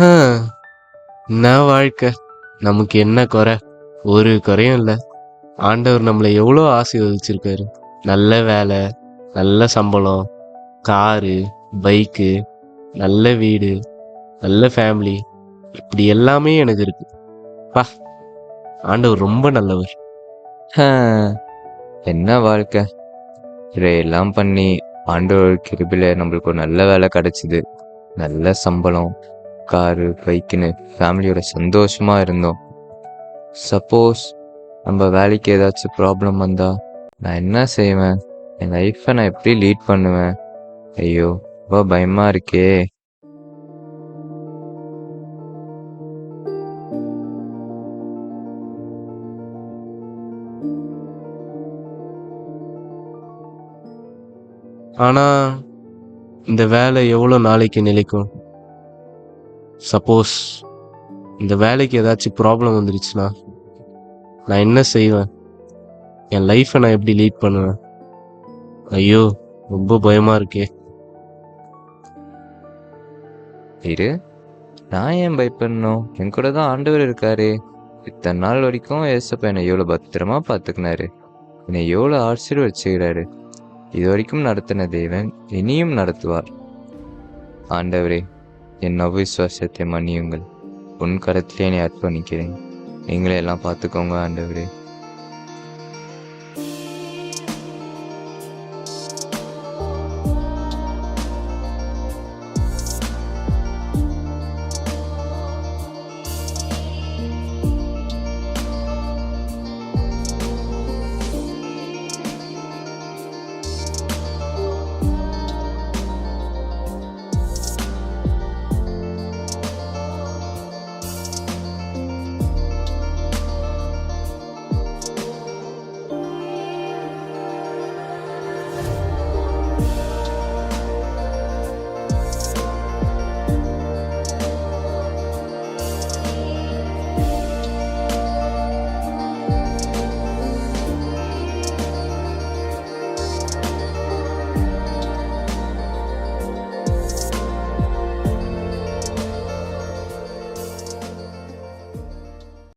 ஆ, வாழ்க்கை? நமக்கு என்ன குறை? ஒரு குறையும் இல்லை. ஆண்டவர் நம்மளை எவ்வளோ ஆசீர்வதிச்சிருக்காரு. நல்ல வேலை நல்ல சம்பளம் காரு பைக்கு நல்ல வீடு நல்ல ஃபேமிலி இப்படி எல்லாமே எனக்கு இருக்கு. பா ஆண்டவர் ரொம்ப நல்லவர். என்ன வாழ்க்கை? இதையெல்லாம் பண்ணி ஆண்டவர் கிருபில நம்மளுக்கு ஒரு நல்ல வேலை கிடைச்சிது. நல்ல சம்பளம் காரு பைக்குன்னு ஃபேமிலியோட சந்தோஷமா இருந்தோம். சப்போஸ் நம்ம வேலைக்கு ஏதாச்சும் ப்ராப்ளம் வந்தால் நான் என்ன செய்வேன்? என் லைஃப்பை நான் எப்படி லீட் பண்ணுவேன்? ஐயோ ரொம்ப பயமாக இருக்கே. ஆனால் இந்த வேலை எவ்வளோ நாளைக்கு நிலைக்கும்? சப்போஸ் இந்த வேலைக்கு ஏதாச்சும் ப்ராப்ளம் வந்துருச்சுன்னா நான் என்ன செய்வேன்? என் லைஃப்பை நான் எப்படி லீட் பண்ணுவேன்? ஐயோ ரொம்ப பயமாக இருக்கே. இரு நான் ஏன் பயப்படணும்? என் கூட தான் ஆண்டவர் இருக்காரு. இத்தனை நாள் வரைக்கும் ஏசப்பா என்னை எவ்வளோ பத்திரமா பார்த்துக்கினாரு. என்னை எவ்வளோ ஆசீர்வதிச்சுக்கிறாரு இது வரைக்கும் நடத்தின தேவன் இனியும் நடத்துவார். ஆண்டவரே என் அவிசுவாசத்தை மன்னியுங்கள். உன் கரத்திலே என்னை அர்ப்பணிக்கிறேன். நீங்களே எல்லாம் பார்த்துக்கோங்க ஆண்டவரே.